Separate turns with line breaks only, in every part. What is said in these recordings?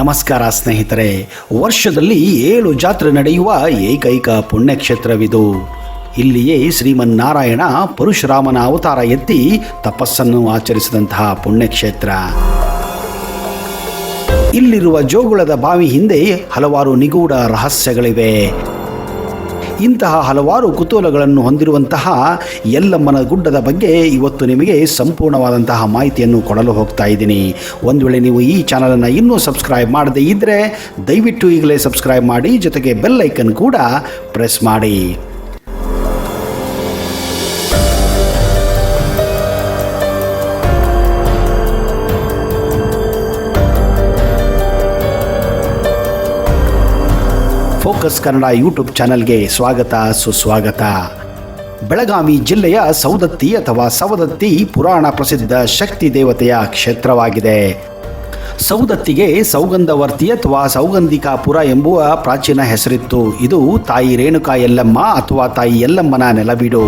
ನಮಸ್ಕಾರ ಸ್ನೇಹಿತರೆ, ವರ್ಷದಲ್ಲಿ ಏಳು ಜಾತ್ರೆ ನಡೆಯುವ ಏಕೈಕ ಪುಣ್ಯಕ್ಷೇತ್ರವಿದು. ಇಲ್ಲಿಯೇ ಶ್ರೀಮನ್ನಾರಾಯಣ ಪರಶುರಾಮನ ಅವತಾರ ಎತ್ತಿ ತಪಸ್ಸನ್ನು ಆಚರಿಸಿದಂತಹ ಪುಣ್ಯಕ್ಷೇತ್ರ. ಇಲ್ಲಿರುವ ಜೋಗುಳದ ಬಾವಿ ಹಿಂದೆ ಹಲವಾರು ನಿಗೂಢ ರಹಸ್ಯಗಳಿವೆ. ಇಂತಹ ಹಲವಾರು ಕುತೂಹಲಗಳನ್ನು ಹೊಂದಿರುವಂತಹ ಯಲ್ಲಮ್ಮನ ಗುಡ್ಡದ ಬಗ್ಗೆ ಇವತ್ತು ನಿಮಗೆ ಸಂಪೂರ್ಣವಾದಂತಹ ಮಾಹಿತಿಯನ್ನು ಕೊಡಲು ಹೋಗ್ತಾ ಇದ್ದೀನಿ. ಒಂದು ವೇಳೆ ನೀವು ಈ ಚಾನಲನ್ನು ಇನ್ನೂ ಸಬ್ಸ್ಕ್ರೈಬ್ ಮಾಡದೇ ಇದ್ದರೆ ದಯವಿಟ್ಟು ಈಗಲೇ ಸಬ್ಸ್ಕ್ರೈಬ್ ಮಾಡಿ, ಜೊತೆಗೆ ಬೆಲ್ ಐಕನ್ ಕೂಡ ಪ್ರೆಸ್ ಮಾಡಿ. ಫೋಕಸ್ ಕನ್ನಡ ಯೂಟ್ಯೂಬ್ ಚಾನಲ್ಗೆ ಸ್ವಾಗತ, ಸುಸ್ವಾಗತ. ಬೆಳಗಾವಿ ಜಿಲ್ಲೆಯ ಸೌದತ್ತಿ ಅಥವಾ ಸವದತ್ತಿ ಪುರಾಣ ಪ್ರಸಿದ್ಧ ಶಕ್ತಿ ದೇವತೆಯ ಕ್ಷೇತ್ರವಾಗಿದೆ. ಸೌದತ್ತಿಗೆ ಸೌಗಂಧವರ್ತಿ ಅಥವಾ ಸೌಗಂಧಿಕಾಪುರ ಎಂಬುವ ಪ್ರಾಚೀನ ಹೆಸರಿತ್ತು. ಇದು ತಾಯಿ ರೇಣುಕಾ ಯಲ್ಲಮ್ಮ ಅಥವಾ ತಾಯಿ ಯಲ್ಲಮ್ಮನ ನೆಲವೀಡು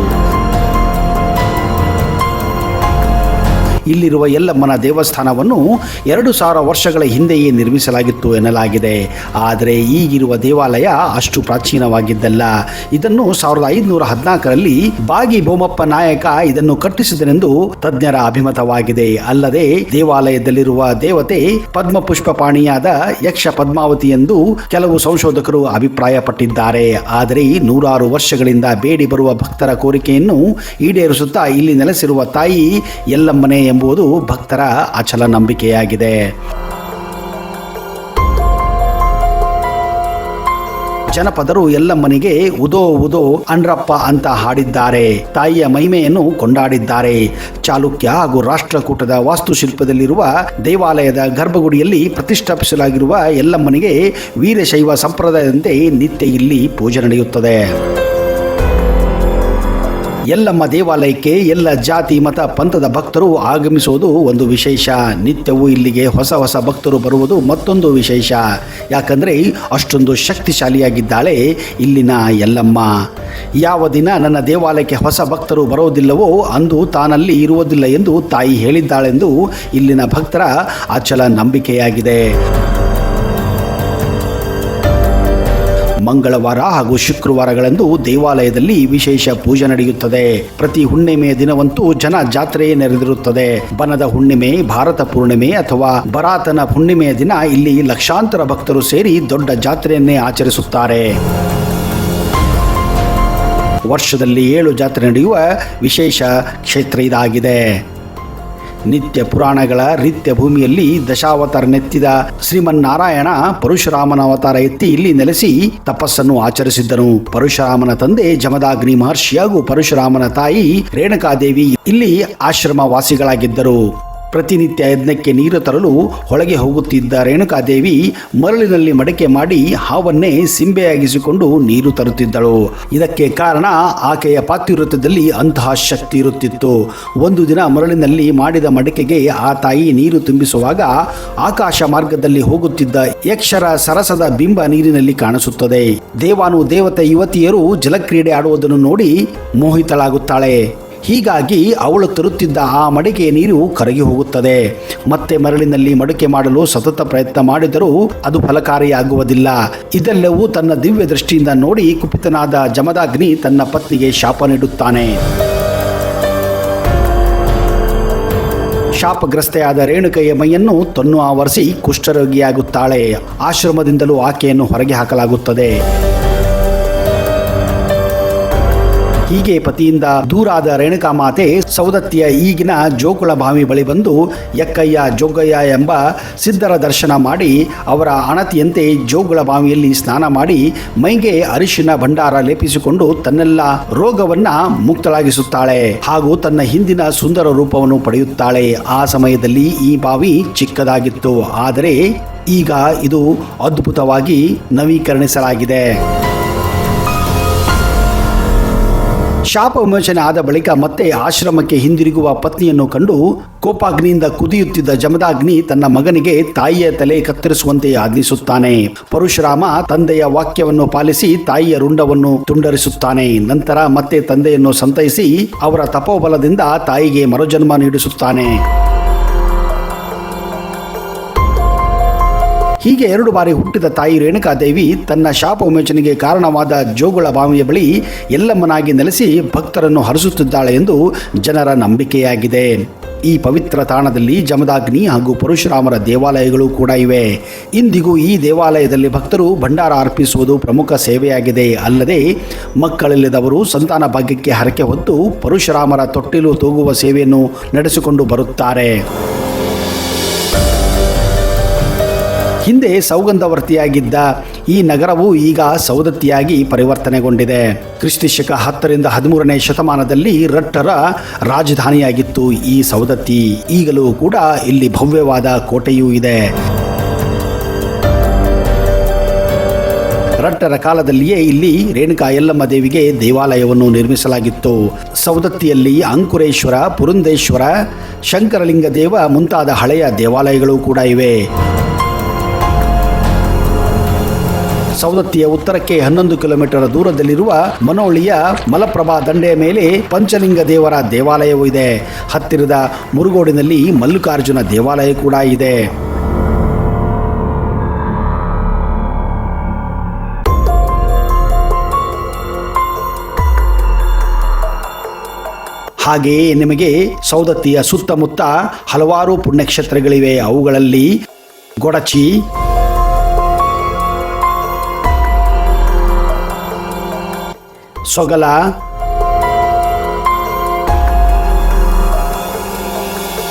ಇಲ್ಲಿರುವ ಯಲ್ಲಮ್ಮನ ದೇವಸ್ಥಾನವನ್ನು ಎರಡು ಸಾವಿರ ವರ್ಷಗಳ ಹಿಂದೆಯೇ ನಿರ್ಮಿಸಲಾಗಿತ್ತು ಎನ್ನಲಾಗಿದೆ. ಆದರೆ ಈಗಿರುವ ದೇವಾಲಯ ಅಷ್ಟು ಪ್ರಾಚೀನವಾಗಿದ್ದಲ್ಲ. ಇದನ್ನು ಸಾವಿರದ ಐದುನೂರ ಹದಿನಾಲ್ಕರಲ್ಲಿ ಬಾಗಿ ಬೋಮಪ್ಪ ನಾಯಕ ಇದನ್ನು ಕಟ್ಟಿಸಿದನೆಂದು ತಜ್ಞರ ಅಭಿಮತವಾಗಿದೆ. ಅಲ್ಲದೆ ದೇವಾಲಯದಲ್ಲಿರುವ ದೇವತೆ ಪದ್ಮ ಪುಷ್ಪಪಾಣಿಯಾದ ಯಕ್ಷ ಪದ್ಮಾವತಿ ಎಂದು ಕೆಲವು ಸಂಶೋಧಕರು ಅಭಿಪ್ರಾಯಪಟ್ಟಿದ್ದಾರೆ. ಆದರೆ ನೂರಾರು ವರ್ಷಗಳಿಂದ ಬೇಡಿ ಬರುವ ಭಕ್ತರ ಕೋರಿಕೆಯನ್ನು ಈಡೇರಿಸುತ್ತಾ ಇಲ್ಲಿ ನೆಲೆಸಿರುವ ತಾಯಿ ಎಲ್ಲಮ್ಮನೆ ಎಂಬುದು ಭಕ್ತರ ಅಚಲ ನಂಬಿಕೆಯಾಗಿದೆ. ಜನಪದರು ಎಲ್ಲಮ್ಮನಿಗೆ, ಉದೋ ಉದೋ ಅಂಡ್ರಪ್ಪ ಅಂತ ಹಾಡಿದ್ದಾರೆ. ತಾಯಿಯ ಮಹಿಮೆಯನ್ನು ಕೊಂಡಾಡಿದ್ದಾರೆ. ಚಾಲುಕ್ಯ ಹಾಗೂ ರಾಷ್ಟ್ರಕೂಟದ ವಾಸ್ತುಶಿಲ್ಪದಲ್ಲಿರುವ ದೇವಾಲಯದ ಗರ್ಭಗುಡಿಯಲ್ಲಿ ಪ್ರತಿಷ್ಠಾಪಿಸಲಾಗಿರುವ ಎಲ್ಲಮ್ಮನಿಗೆ ವೀರಶೈವ ಸಂಪ್ರದಾಯದಂತೆ ನಿತ್ಯ ಇಲ್ಲಿ ಪೂಜೆ ನಡೆಯುತ್ತದೆ. ಎಲ್ಲಮ್ಮ ದೇವಾಲಯಕ್ಕೆ, ಎಲ್ಲ ಜಾತಿ, ಮತ, ಪಂಥದ ಭಕ್ತರು ಆಗಮಿಸುವುದು ಒಂದು ವಿಶೇಷ. ನಿತ್ಯವೂ ಇಲ್ಲಿಗೆ ಹೊಸ ಹೊಸ ಭಕ್ತರು ಬರುವುದು ಮತ್ತೊಂದು ವಿಶೇಷ. ಯಾಕಂದರೆ ಅಷ್ಟೊಂದು ಶಕ್ತಿಶಾಲಿಯಾಗಿದ್ದಾಳೆ ಇಲ್ಲಿನ ಎಲ್ಲಮ್ಮ ಯಾವ ದಿನ ನನ್ನ ದೇವಾಲಯಕ್ಕೆ ಹೊಸ ಭಕ್ತರು ಬರೋದಿಲ್ಲವೋ ಅಂದು ತಾನಲ್ಲಿ ಇರುವುದಿಲ್ಲ ಎಂದು ತಾಯಿ ಹೇಳಿದ್ದಾಳೆಂದು ಇಲ್ಲಿನ ಭಕ್ತರ ಅಚಲ ನಂಬಿಕೆಯಾಗಿದೆ. ಮಂಗಳವಾರ ಹಾಗೂ ಶುಕ್ರವಾರಗಳಂದು ದೇವಾಲಯದಲ್ಲಿ ವಿಶೇಷ ಪೂಜೆ ನಡೆಯುತ್ತದೆ. ಪ್ರತಿ ಹುಣ್ಣಿಮೆಯ ದಿನವಂತೂ ಜನ ಜಾತ್ರೆಯೇ ನೆರೆದಿರುತ್ತದೆ. ಬನದ ಹುಣ್ಣಿಮೆ, ಭಾರತ ಪೂರ್ಣಿಮೆ ಅಥವಾ ಬರಾತನ ಹುಣ್ಣಿಮೆಯ ದಿನ ಇಲ್ಲಿ ಲಕ್ಷಾಂತರ ಭಕ್ತರು ಸೇರಿ ದೊಡ್ಡ ಜಾತ್ರೆಯನ್ನೇ ಆಚರಿಸುತ್ತಾರೆ. ವರ್ಷದಲ್ಲಿ ಏಳು ಜಾತ್ರೆ ನಡೆಯುವ ವಿಶೇಷ ಕ್ಷೇತ್ರ ಇದಾಗಿದೆ. ನಿತ್ಯ ಪುರಾಣಗಳ ರೀತ್ಯ ಭೂಮಿಯಲ್ಲಿ ದಶಾವತಾರನೆತ್ತಿದ ಶ್ರೀಮನ್ನಾರಾಯಣ ಪರಶುರಾಮನ ಅವತಾರ ಎತ್ತಿ ಇಲ್ಲಿ ನೆಲೆಸಿ ತಪಸ್ಸನ್ನು ಆಚರಿಸಿದ್ದನು. ಪರಶುರಾಮನ ತಂದೆ ಜಮದಾಗ್ನಿ ಮಹರ್ಷಿ ಹಾಗೂ ಪರಶುರಾಮನ ತಾಯಿ ರೇಣುಕಾದೇವಿ ಇಲ್ಲಿ ಆಶ್ರಮ ವಾಸಿಗಳಾಗಿದ್ದರು ಪ್ರತಿನಿತ್ಯ ಯಜ್ಞಕ್ಕೆ ನೀರು ತರಲು ಹೊಳಗೆ ಹೋಗುತ್ತಿದ್ದ ರೇಣುಕಾದೇವಿ ಮರಳಿನಲ್ಲಿ ಮಡಕೆ ಮಾಡಿ ಹಾವನ್ನೇ ಸಿಂಬೆಯಾಗಿಸಿಕೊಂಡು ನೀರು ತರುತ್ತಿದ್ದಳು. ಇದಕ್ಕೆ ಕಾರಣ ಆಕೆಯ ಪಾತಿವೃತ್ತದಲ್ಲಿ ಅಂತಹ ಶಕ್ತಿ ಇರುತ್ತಿತ್ತು. ಒಂದು ದಿನ ಮರಳಿನಲ್ಲಿ ಮಾಡಿದ ಮಡಕೆಗೆ ಆ ತಾಯಿ ನೀರು ತುಂಬಿಸುವಾಗ ಆಕಾಶ ಮಾರ್ಗದಲ್ಲಿ ಹೋಗುತ್ತಿದ್ದ ಯಕ್ಷರ ಸರಸದ ಬಿಂಬ ನೀರಿನಲ್ಲಿ ಕಾಣಿಸುತ್ತದೆ. ದೇವಾನು ದೇವತೆ ಯುವತಿಯರು ಜಲಕ್ರೀಡೆ ಆಡುವುದನ್ನು ನೋಡಿ ಮೋಹಿತಳಾಗುತ್ತಾಳೆ. ಹೀಗಾಗಿ ಅವಳು ತರುತ್ತಿದ್ದ ಆ ಮಡಿಕೆಯ ನೀರು ಕರಗಿ ಹೋಗುತ್ತದೆ. ಮತ್ತೆ ಮರಳಿನಲ್ಲಿ ಮಡಿಕೆ ಮಾಡಲು ಸತತ ಪ್ರಯತ್ನ ಮಾಡಿದರೂ ಅದು ಫಲಕಾರಿಯಾಗುವುದಿಲ್ಲ. ಇದೆಲ್ಲವೂ ತನ್ನ ದಿವ್ಯ ದೃಷ್ಟಿಯಿಂದ ನೋಡಿ ಕುಪಿತನಾದ ಜಮದಾಗ್ನಿ ತನ್ನ ಪತ್ನಿಗೆ ಶಾಪ ನೀಡುತ್ತಾನೆ. ಶಾಪಗ್ರಸ್ತೆಯಾದ ರೇಣುಕೆಯ ಮೈಯನ್ನು ತನ್ನು ಆವರಿಸಿ ಕುಷ್ಠರೋಗಿಯಾಗುತ್ತಾಳೆ. ಆಶ್ರಮದಿಂದಲೂ ಆಕೆಯನ್ನು ಹೊರಗೆ ಹಾಕಲಾಗುತ್ತದೆ. ಹೀಗೆ ಪತಿಯಿಂದ ದೂರಾದ ರೇಣುಕಾ ಮಾತೆ ಸೌದತ್ತಿಯ ಈಗಿನ ಜೋಕುಳ ಬಾವಿ ಬಳಿ ಬಂದು ಯಕ್ಕಯ್ಯ ಜೋಗಯ್ಯ ಎಂಬ ಸಿದ್ಧರ ದರ್ಶನ ಮಾಡಿ ಅವರ ಅಣತಿಯಂತೆ ಜೋಗುಳ ಬಾವಿಯಲ್ಲಿ ಸ್ನಾನ ಮಾಡಿ ಮೈಗೆ ಅರಿಶಿನ ಭಂಡಾರ ಲೇಪಿಸಿಕೊಂಡು ತನ್ನೆಲ್ಲ ರೋಗವನ್ನ ಮುಕ್ತಳಾಗಿಸುತ್ತಾಳೆ ಹಾಗೂ ತನ್ನ ಹಿಂದಿನ ಸುಂದರ ರೂಪವನ್ನು ಪಡೆಯುತ್ತಾಳೆ. ಆ ಸಮಯದಲ್ಲಿ ಈ ಬಾವಿ ಚಿಕ್ಕದಾಗಿತ್ತು. ಆದರೆ ಈಗ ಇದು ಅದ್ಭುತವಾಗಿ ನವೀಕರಣಿಸಲಾಗಿದೆ ಶಾಪ ವಿಮೋಚನೆ ಆದ ಬಳಿಕ ಮತ್ತೆ ಆಶ್ರಮಕ್ಕೆ ಹಿಂದಿರುಗುವ ಪತ್ನಿಯನ್ನು ಕಂಡು ಕೋಪಾಗ್ನಿಯಿಂದ ಕುದಿಯುತ್ತಿದ್ದ ಜಮದಾಗ್ನಿ ತನ್ನ ಮಗನಿಗೆ ತಾಯಿಯ ತಲೆ ಕತ್ತರಿಸುವಂತೆ ಆಜ್ಞಿಸುತ್ತಾನೆ. ಪರಶುರಾಮ ತಂದೆಯ ವಾಕ್ಯವನ್ನು ಪಾಲಿಸಿ ತಾಯಿಯ ರುಂಡವನ್ನು ತುಂಡರಿಸುತ್ತಾನೆ. ನಂತರ ಮತ್ತೆ ತಂದೆಯನ್ನು ಸಂತೈಸಿ ಅವರ ತಪೋಬಲದಿಂದ ತಾಯಿಗೆ ಮರುಜನ್ಮ ನೀಡಿಸುತ್ತಾನೆ. ಹೀಗೆ ಎರಡು ಬಾರಿ ಹುಟ್ಟಿದ ತಾಯಿ ರೇಣುಕಾದೇವಿ ತನ್ನ ಶಾಪ ವಿಮೋಚನೆಗೆ ಕಾರಣವಾದ ಜೋಗುಳ ಬಾವಿಯ ಬಳಿ ಎಲ್ಲಮ್ಮನಾಗಿ ನೆಲೆಸಿ ಭಕ್ತರನ್ನು ಹರಿಸುತ್ತಿದ್ದಾಳೆ ಎಂದು ಜನರ ನಂಬಿಕೆಯಾಗಿದೆ. ಈ ಪವಿತ್ರ ತಾಣದಲ್ಲಿ ಜಮದಾಗ್ನಿ ಹಾಗೂ ಪರಶುರಾಮರ ದೇವಾಲಯಗಳು ಕೂಡ ಇವೆ. ಇಂದಿಗೂ ಈ ದೇವಾಲಯದಲ್ಲಿ ಭಕ್ತರು ಭಂಡಾರ ಅರ್ಪಿಸುವುದು ಪ್ರಮುಖ ಸೇವೆಯಾಗಿದೆ. ಅಲ್ಲದೆ ಮಕ್ಕಳಿಲ್ಲದವರು ಸಂತಾನ ಭಾಗ್ಯಕ್ಕೆ ಹರಕೆ ಹೊತ್ತು ಪರಶುರಾಮರ ತೊಟ್ಟಿಲು ತೂಗುವ ಸೇವೆಯನ್ನು ನಡೆಸಿಕೊಂಡು ಬರುತ್ತಾರೆ. ಹಿಂದೆ ಸೌಗಂಧವರ್ತಿಯಾಗಿದ್ದ ಈ ನಗರವು ಈಗ ಸೌದತ್ತಿಯಾಗಿ ಪರಿವರ್ತನೆಗೊಂಡಿದೆ. ಕ್ರಿಸ್ತಿಶಕ ಹತ್ತರಿಂದ ಹದಿಮೂರನೇ ಶತಮಾನದಲ್ಲಿ ರಟ್ಟರ ರಾಜಧಾನಿಯಾಗಿತ್ತು ಈ ಸೌದತ್ತಿ. ಈಗಲೂ ಕೂಡ ಇಲ್ಲಿ ಭವ್ಯವಾದ ಕೋಟೆಯೂ ಇದೆ. ರಟ್ಟರ ಕಾಲದಲ್ಲಿಯೇ ಇಲ್ಲಿ ರೇಣುಕಾ ಯಲ್ಲಮ್ಮ ದೇವಿಗೆ ದೇವಾಲಯವನ್ನು ನಿರ್ಮಿಸಲಾಗಿತ್ತು. ಸೌದತ್ತಿಯಲ್ಲಿ ಅಂಕುರೇಶ್ವರ, ಪುರುಂದೇಶ್ವರ ಶಂಕರಲಿಂಗ ದೇವ ಮುಂತಾದ ಹಳೆಯ ದೇವಾಲಯಗಳು ಕೂಡ ಇವೆ. ಸೌದತ್ತಿಯ ಉತ್ತರಕ್ಕೆ ಹನ್ನೊಂದು ಕಿಲೋಮೀಟರ್ ದೂರದಲ್ಲಿರುವ ಮನೋಳಿಯ ಮಲಪ್ರಭಾ ದಂಡೆಯ ಮೇಲೆ ಪಂಚಲಿಂಗ ದೇವರ ದೇವಾಲಯವೂ ಇದೆ. ಹತ್ತಿರದ ಮುರುಗೋಡಿನಲ್ಲಿ ಮಲ್ಲಿಕಾರ್ಜುನ ದೇವಾಲಯ ಕೂಡ ಇದೆ. ಹಾಗೆಯೇ ನಿಮಗೆ ಸೌದತ್ತಿಯ ಸುತ್ತಮುತ್ತ ಹಲವಾರು ಪುಣ್ಯಕ್ಷೇತ್ರಗಳಿವೆ. ಅವುಗಳಲ್ಲಿ ಗೊಡಚಿ ಸೊಗಲ.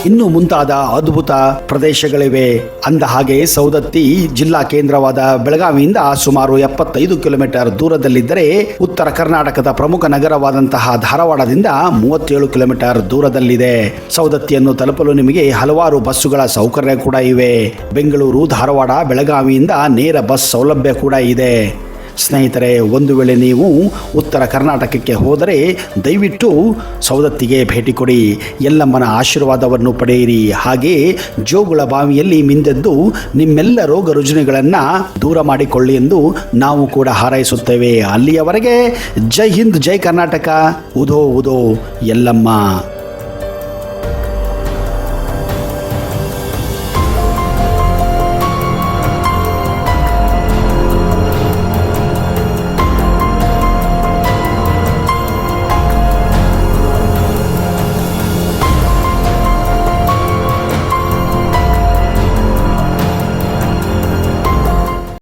ಇನ್ನು ಮುಂತಾದ ಅದ್ಭುತ ಪ್ರದೇಶಗಳಿವೆ. ಅಂದ ಹಾಗೆ ಸೌದತ್ತಿ ಜಿಲ್ಲಾ ಕೇಂದ್ರವಾದ ಬೆಳಗಾವಿಯಿಂದ ಸುಮಾರು ಎಪ್ಪತ್ತೈದು ಕಿಲೋಮೀಟರ್ ದೂರದಲ್ಲಿದ್ದರೆ ಉತ್ತರ ಕರ್ನಾಟಕದ ಪ್ರಮುಖ ನಗರವಾದಂತಹ ಧಾರವಾಡದಿಂದ ಮೂವತ್ತೇಳು ಕಿಲೋಮೀಟರ್ ದೂರದಲ್ಲಿದೆ. ಸೌದತ್ತಿಯನ್ನು ತಲುಪಲು ನಿಮಗೆ ಹಲವಾರು ಬಸ್ಸುಗಳ ಸೌಕರ್ಯ ಕೂಡ ಇವೆ. ಬೆಂಗಳೂರು, ಧಾರವಾಡ, ಬೆಳಗಾವಿಯಿಂದ ನೇರ ಬಸ್ ಸೌಲಭ್ಯ ಕೂಡ ಇದೆ. ಸ್ನೇಹಿತರೆ, ಒಂದು ವೇಳೆ ನೀವು ಉತ್ತರ ಕರ್ನಾಟಕಕ್ಕೆ ಹೋದರೆ ದಯವಿಟ್ಟು ಸೌದತ್ತಿಗೆ ಭೇಟಿ ಕೊಡಿ. ಎಲ್ಲಮ್ಮನ ಆಶೀರ್ವಾದವನ್ನು ಪಡೆಯಿರಿ. ಹಾಗೆ ಜೋಗುಳ ಬಾವಿಯಲ್ಲಿ ಮಿಂದೆದ್ದು ನಿಮ್ಮೆಲ್ಲ ರೋಗ ರುಜಿನಗಳನ್ನು ದೂರ ಮಾಡಿಕೊಳ್ಳಿ ಎಂದು ನಾವು ಕೂಡ ಹಾರೈಸುತ್ತೇವೆ. ಅಲ್ಲಿಯವರೆಗೆ ಜೈ ಹಿಂದ್, ಜೈ ಕರ್ನಾಟಕ. ಉದೋ ಉದೋ ಎಲ್ಲಮ್ಮ.